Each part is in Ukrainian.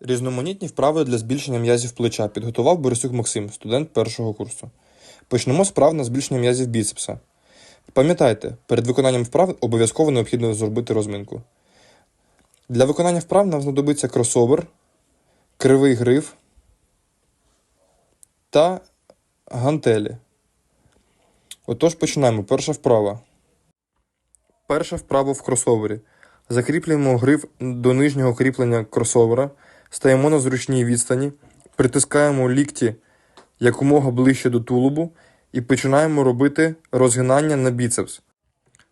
Різноманітні вправи для збільшення м'язів плеча підготував Борисюк Максим, студент першого курсу. Почнемо з на збільшення м'язів біцепса. Пам'ятайте, перед виконанням вправ обов'язково необхідно зробити розминку. Для виконання вправ нам знадобиться кросовер, кривий гриф та гантелі. Отож починаємо. Перша вправа. Перша вправа в кросовері. Закріплюємо гриф до нижнього кріплення кросовера, стаємо на зручній відстані, притискаємо лікті якомога ближче до тулубу і починаємо робити розгинання на біцепс.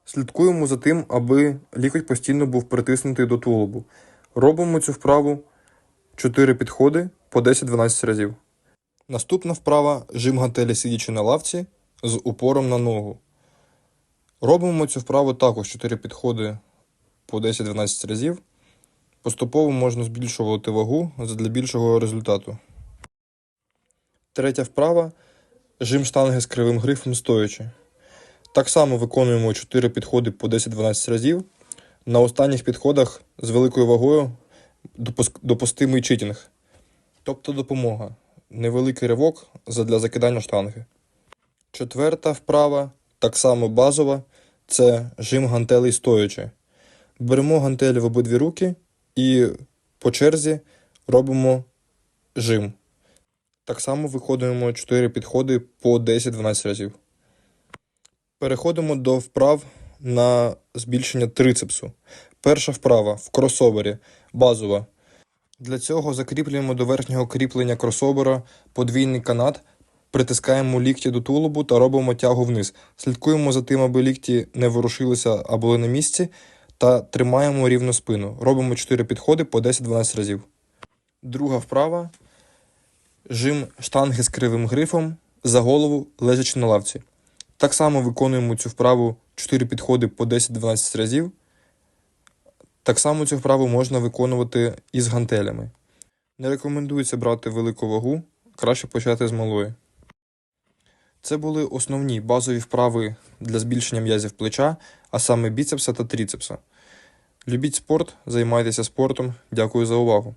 Слідкуємо за тим, аби лікоть постійно був притиснутий до тулубу. Робимо цю вправу 4 підходи по 10-12 разів. Наступна вправа жим гантелі сидячи на лавці з упором на ногу. Робимо цю вправу також 4 підходи по 10-12 разів. Поступово можна збільшувати вагу для більшого результату. Третя вправа жим штанги з кривим грифом стоячи. Так само виконуємо 4 підходи по 10-12 разів. На останніх підходах з великою вагою допустимий читінг, тобто допомога. Невеликий ривок для закидання штанги. Четверта вправа, так само базова, це жим гантелей стоячи. Беремо гантелі в обидві руки і по черзі робимо жим. Так само виконуємо 4 підходи по 10-12 разів. Переходимо до вправ на збільшення трицепсу. Перша вправа в кросовері, базова. Для цього закріплюємо до верхнього кріплення кросовера подвійний канат, притискаємо лікті до тулубу та робимо тягу вниз. Слідкуємо за тим, аби лікті не ворушилися а були на місці, та тримаємо рівно спину. Робимо 4 підходи по 10-12 разів. Друга вправа жим штанги з кривим грифом за голову, лежачи на лавці. Так само виконуємо цю вправу 4 підходи по 10-12 разів. Так само цю вправу можна виконувати із гантелями. Не рекомендується брати велику вагу, краще почати з малої. Це були основні базові вправи для збільшення м'язів плеча, а саме біцепса та тріцепса. Любіть спорт, займайтеся спортом. Дякую за увагу.